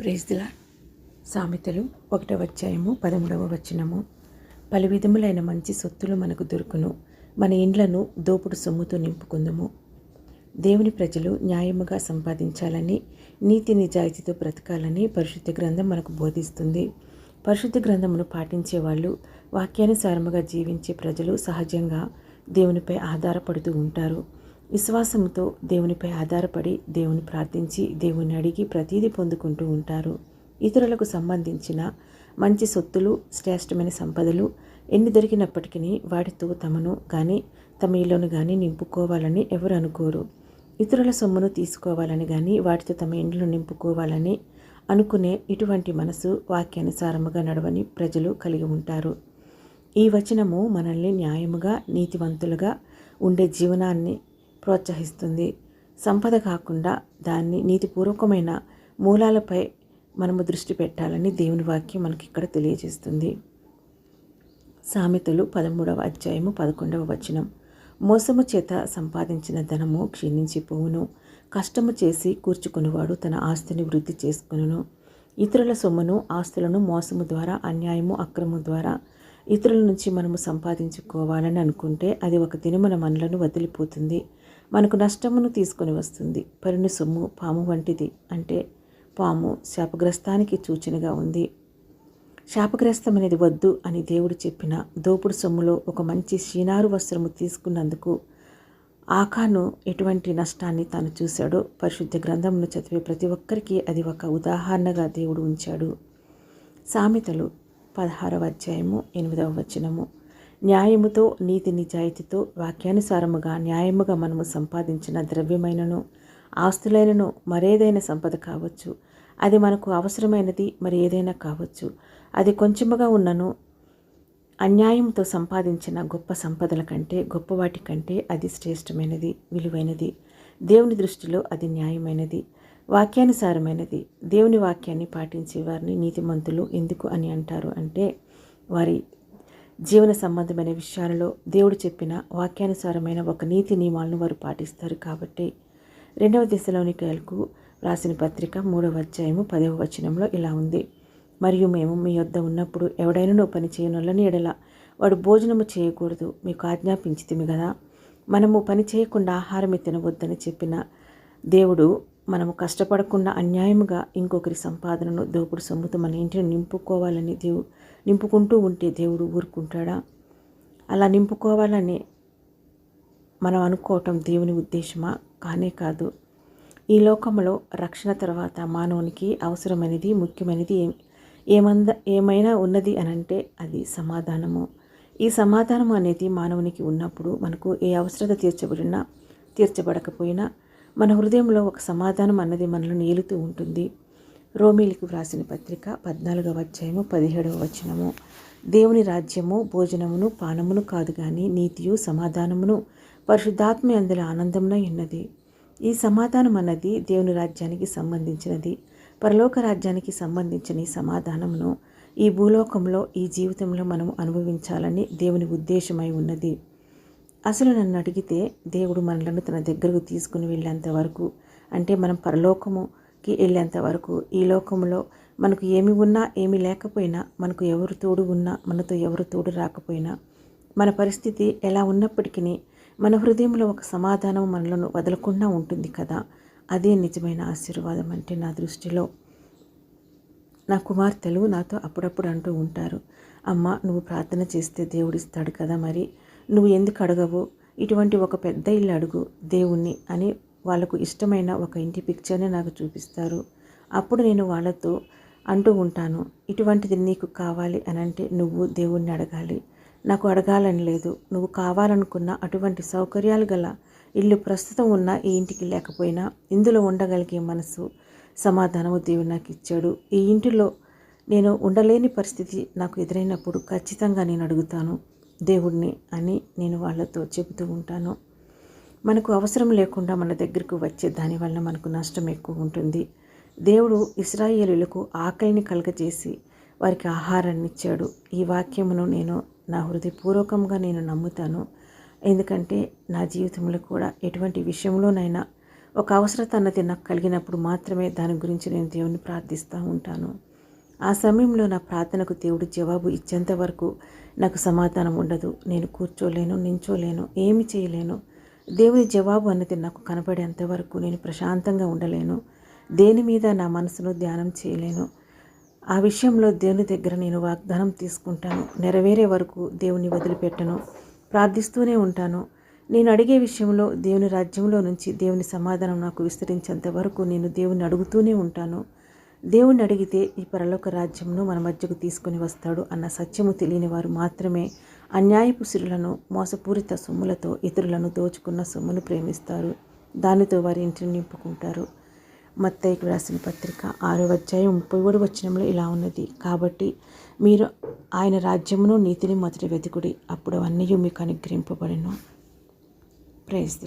ప్రేజ్దిలా సామెతలు ఒకటవ అధ్యాయము పదమూడవ వచనము. పలు విధములైన మంచి సొత్తులు మనకు దొరుకును. మన ఇండ్లను దోపుడు సొమ్ముతో నింపుకుందుము. దేవుని ప్రజలు న్యాయముగా సంపాదించాలని నీతి నిజాయితీతో బ్రతకాలని పరిశుద్ధ గ్రంథం మనకు బోధిస్తుంది. పరిశుద్ధ గ్రంథమును పాటించే వాళ్ళు వాక్యానుసారముగా జీవించే ప్రజలు సహజంగా దేవునిపై ఆధారపడుతూ ఉంటారు. విశ్వాసంతో దేవునిపై ఆధారపడి దేవుని ప్రార్థించి దేవుని అడిగి ప్రతీది పొందుకుంటూ ఉంటారు. ఇతరులకు సంబంధించిన మంచి సొత్తులు శ్రేష్టమైన సంపదలు ఎన్ని దొరికినప్పటికీ వాటితో తమను కానీ తమ ఇల్లును కానీ నింపుకోవాలని ఎవరు అనుకోరు. ఇతరుల సొమ్మును తీసుకోవాలని కానీ వాటితో తమ ఇండ్లను నింపుకోవాలని అనుకునే ఇటువంటి మనసు వాక్యానుసారముగా నడవని ప్రజలు కలిగి ఉంటారు. ఈ వచనము మనల్ని న్యాయముగా నీతివంతులుగా ఉండే జీవనాన్ని ప్రోత్సహిస్తుంది. సంపద కాకుండా దాన్ని నీతిపూర్వకమైన మూలాలపై మనము దృష్టి పెట్టాలని దేవుని వాక్యం మనకి ఇక్కడ తెలియజేస్తుంది. సామెతలు పదమూడవ అధ్యాయము పదకొండవ వచనం. మోసము చేత సంపాదించిన ధనము క్షీణించిపోవును. కష్టము చేసి కూర్చుకునివాడు తన ఆస్తిని వృద్ధి చేసుకును ఇతరుల సొమ్మును ఆస్తులను మోసము ద్వారా అన్యాయము అక్రమం ద్వారా ఇతరుల నుంచి మనము సంపాదించుకోవాలని అనుకుంటే అది ఒక దినమున మనలను వదిలిపోతుంది. మనకు నష్టమును తీసుకొని వస్తుంది. పరుణ సొమ్ము పాము వంటిది అంటే పాము శాపగ్రస్తానికి సూచనగా ఉంది. శాపగ్రస్తం అనేది వద్దు అని దేవుడు చెప్పిన దోపుడు సొమ్ములో ఒక మంచి షీనారు వస్త్రము తీసుకున్నందుకు ఆకాను ఎటువంటి నష్టాన్ని తాను చూశాడో పరిశుద్ధ గ్రంథమును చదివే ప్రతి ఒక్కరికి అది ఒక ఉదాహరణగా దేవుడు ఉంచాడు. సామెతలు పదహారవ అధ్యాయము ఎనిమిదవ వచనము. న్యాయముతో నీతి నిజాయితీతో వాక్యానుసారముగా న్యాయముగా మనము సంపాదించిన ద్రవ్యమైనను ఆస్తులైనను మరేదైన సంపద కావచ్చు. అది మనకు అవసరమైనది మరి ఏదైనా కావచ్చు. అది కొంచెముగా ఉన్నను అన్యాయంతో సంపాదించిన గొప్ప సంపదల కంటే గొప్పవాటి కంటే అది శ్రేష్టమైనది విలువైనది. దేవుని దృష్టిలో అది న్యాయమైనది వాక్యానుసారమైనది. దేవుని వాక్యాన్ని పాటించే వారిని నీతిమంతులు ఎందుకు అని అంటారు అంటే వారి జీవన సంబంధమైన విషయాలలో దేవుడు చెప్పిన వాక్యానుసారమైన ఒక నీతి నియమాలను వారు పాటిస్తారు కాబట్టి రెండవ దిశలోనికాయలకు రాసిన పత్రిక మూడవ అధ్యాయము పదవ వచనంలో ఇలా ఉంది. మరియు మేము మీ యొద్ద ఉన్నప్పుడు ఎవడైనా పని చేయనులని ఎడల వాడు భోజనము చేయకూడదు. మీకు ఆజ్ఞాపించితిమి కదా మనము పని చేయకుండా ఆహారమే తినవద్దని చెప్పిన దేవుడు మనము కష్టపడకుండా అన్యాయముగా ఇంకొకరి సంపాదనను దోపుడు సొమ్ముతో మన ఇంటిని నింపుకోవాలని దేవు నింపుకుంటూ ఉంటే దేవుడు ఊరుకుంటాడా? అలా నింపుకోవాలని మనం అనుకోవటం దేవుని ఉద్దేశమా? కానే కాదు. ఈ లోకంలో రక్షణ తర్వాత మానవునికి అవసరమైనది ముఖ్యమైనది ఏమంద ఏమైనా ఉన్నది అనంటే అది సమాధానము. ఈ సమాధానం అనేది మానవునికి ఉన్నప్పుడు మనకు ఏ అవసరత తీర్చబడినా తీర్చబడకపోయినా మన హృదయంలో ఒక సమాధానం అన్నది మనల్ని ఏలుతూ ఉంటుంది. రోమిలికి వ్రాసిన పత్రిక పద్నాలుగవ అధ్యాయము పదిహేడవ వచనము. దేవుని రాజ్యము భోజనమును పానమును కాదు కానీ నీతియు సమాధానమును పరిశుద్ధాత్మ అందులో ఆనందమునై ఉన్నది. ఈ సమాధానం అన్నది దేవుని రాజ్యానికి సంబంధించినది. పరలోక రాజ్యానికి సంబంధించిన ఈ సమాధానమును ఈ భూలోకంలో ఈ జీవితంలో మనం అనుభవించాలని దేవుని ఉద్దేశమై ఉన్నది. అసలు నన్ను అడిగితే దేవుడు మనలను తన దగ్గరకు తీసుకుని వెళ్ళేంత వరకు అంటే మనం పరలోకము కి వెళ్ళేంత వరకు ఈ లోకంలో మనకు ఏమి ఉన్నా ఏమి లేకపోయినా మనకు ఎవరు తోడు ఉన్నా మనతో ఎవరు తోడు రాకపోయినా మన పరిస్థితి ఎలా ఉన్నప్పటికీ మన హృదయంలో ఒక సమాధానం మనలను వదలకుండా ఉంటుంది కదా. అదే నిజమైన ఆశీర్వాదం అంటే నా దృష్టిలో. నా కుమార్తెలు నాతో అప్పుడప్పుడు అంటూ ఉంటారు అమ్మ నువ్వు ప్రార్థన చేస్తే దేవుడు ఇస్తాడు కదా మరి. నువ్వు ఎందుకు అడగవు? ఇటువంటి ఒక పెద్ద ఇల్లు అడుగు దేవుణ్ణి అని వాళ్ళకు ఇష్టమైన ఒక ఇంటి పిక్చర్ని నాకు చూపిస్తారు. అప్పుడు నేను వాళ్ళతో అంటూ ఉంటాను ఇటువంటిది నీకు కావాలి అని అంటే నువ్వు దేవుణ్ణి అడగాలి. నాకు అడగాలని లేదు. నువ్వు కావాలనుకున్న అటువంటి సౌకర్యాలు గల ఇల్లు ప్రస్తుతం ఉన్న ఈ ఇంటికి లేకపోయినా ఇందులో ఉండగలిగే మనసు సమాధానము దేవుడు నాకు ఇచ్చాడు. ఈ ఇంటిలో నేను ఉండలేని పరిస్థితి నాకు ఎదురైనప్పుడు ఖచ్చితంగా నేను అడుగుతాను దేవుడిని అని నేను వాళ్ళతో చెబుతూ ఉంటాను. మనకు అవసరం లేకుండా మన దగ్గరకు వచ్చే దానివల్ల మనకు నష్టం ఎక్కువ ఉంటుంది. దేవుడు ఇస్రాయేలులకు ఆకలిని కలగజేసి వారికి ఆహారాన్ని ఇచ్చాడు. ఈ వాక్యమును నేను నా హృదయపూర్వకంగా నేను నమ్ముతాను. ఎందుకంటే నా జీవితంలో కూడా ఎటువంటి విషయంలోనైనా ఒక అవసరత అన్నది నాకు కలిగినప్పుడు మాత్రమే దాని గురించి నేను దేవుని ప్రార్థిస్తూ ఉంటాను. ఆ సమయంలో నా ప్రార్థనకు దేవుడు జవాబు ఇచ్చేంత వరకు నాకు సమాధానం ఉండదు. నేను కూర్చోలేను నించోలేను ఏమి చేయలేను. దేవుని జవాబు అన్నది నాకు కనపడేంత వరకు నేను ప్రశాంతంగా ఉండలేను. దేని మీద నా మనసును ధ్యానం చేయలేను. ఆ విషయంలో దేవుని దగ్గర నేను వాగ్దానం తీసుకుంటాను. నెరవేరే వరకు దేవుని వదిలిపెట్టను. ప్రార్థిస్తూనే ఉంటాను. నేను అడిగే విషయంలో దేవుని రాజ్యంలో నుంచి దేవుని సమాధానం నాకు విస్తరించేంత వరకు నేను దేవుని అడుగుతూనే ఉంటాను. దేవుణ్ణి అడిగితే ఈ పరలోక రాజ్యంను మన మధ్యకు తీసుకుని వస్తాడు అన్న సత్యము తెలియని వారు మాత్రమే అన్యాయపు సిరులను మోసపూరిత సొమ్ములతో ఇతరులను దోచుకున్న సొమ్మును ప్రేమిస్తారు. దానితో వారి ఇంటిని నింపుకుంటారు. మత్తయ్యకు రాసిన పత్రిక ఆరో అధ్యాయం ముప్పై మూడు వచనంలో ఇలా ఉన్నది. కాబట్టి మీరు ఆయన రాజ్యమును నీతిని మొదటి వెతుకుడి అప్పుడు అన్నీ మీకు అనుగ్రహింపబడను. ప్రైజ్